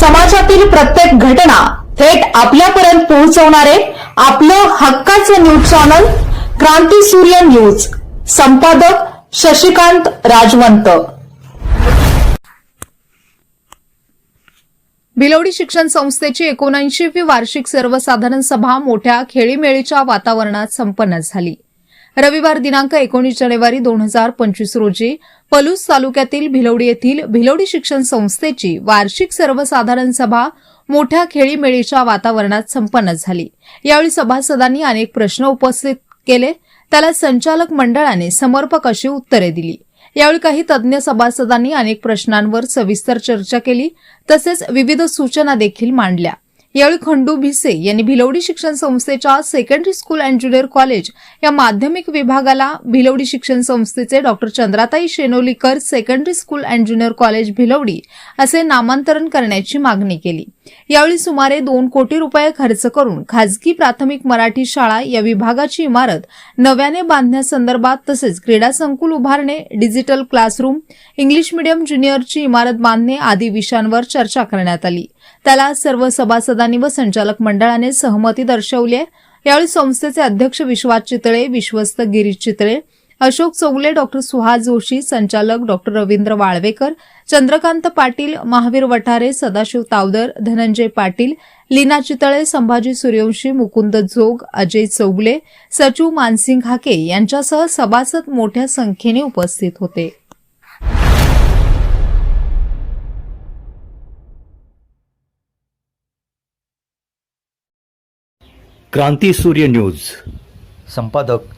समाजातील प्रत्येक घटना थेट आपल्यापर्यंत पोहोचवणारे आपलं हक्काचं न्यूज चॅनल क्रांती सूर्य न्यूज. संपादक शशिकांत राजवंत. भिलवडी शिक्षण संस्थेची एकोणऐंशीवी वार्षिक सर्वसाधारण सभा मोठ्या खेळीमेळीच्या वातावरणात संपन्न झाली. रविवार दिनांक एकोणीस जानेवारी दोन हजार पंचवीस रोजी पलूस तालुक्यातील भिलवडी येथील भिलवडी शिक्षण संस्थेची वार्षिक सर्वसाधारण सभा मोठ्या खेळीमेळीच्या वातावरणात संपन्न झाली. यावेळी सभासदांनी अनेक प्रश्न उपस्थित केले. त्याला संचालक मंडळाने समर्पक अशी उत्तरे दिली. यावेळी काही तज्ज्ञ सभासदांनी अनेक प्रश्नांवर सविस्तर चर्चा केली. तसेच विविध सूचना देखील मांडल्या. यावेळी खंडू भिसे यांनी भिलवडी शिक्षण संस्थेच्या secondary school and junior college या माध्यमिक विभागाला भिलवडी शिक्षण संस्थेचे doctor Chandratai Shenolikar secondary school and junior college Bhilwadi असे नामांतरण करण्याची मागणी केली. यावेळी सुमारे दोन कोटी रुपये खर्च करून खाजगी प्राथमिक मराठी शाळा या विभागाची इमारत नव्याने बांधण्यासंदर्भात तसेच क्रीडा संकुल उभारणे डिजिटल क्लासरूम इंग्लिश मीडियम ज्युनियरची इमारत बांधणे आदी विषयांवर चर्चा करण्यात आली. त्याला सर्व सभासदांनी व संचालक मंडळाने सहमती दर्शवली आहे. यावेळी संस्थेचे अध्यक्ष विश्वास चितळे विश्वस्त गिरीश चितळे अशोक चौगले डॉक्टर सुहास जोशी संचालक डॉक्टर रवींद्र वाळवेकर चंद्रकांत पाटील महावीर वठारे सदाशिव तावदर धनंजय पाटील लीना चितळे संभाजी सूर्यवंशी मुकुंद जोग अजय चौगले सचिव मानसिंग हाके यांच्यासह सभासद मोठ्या संख्येने उपस्थित होते. क्रांती सूर्य न्यूज. संपादक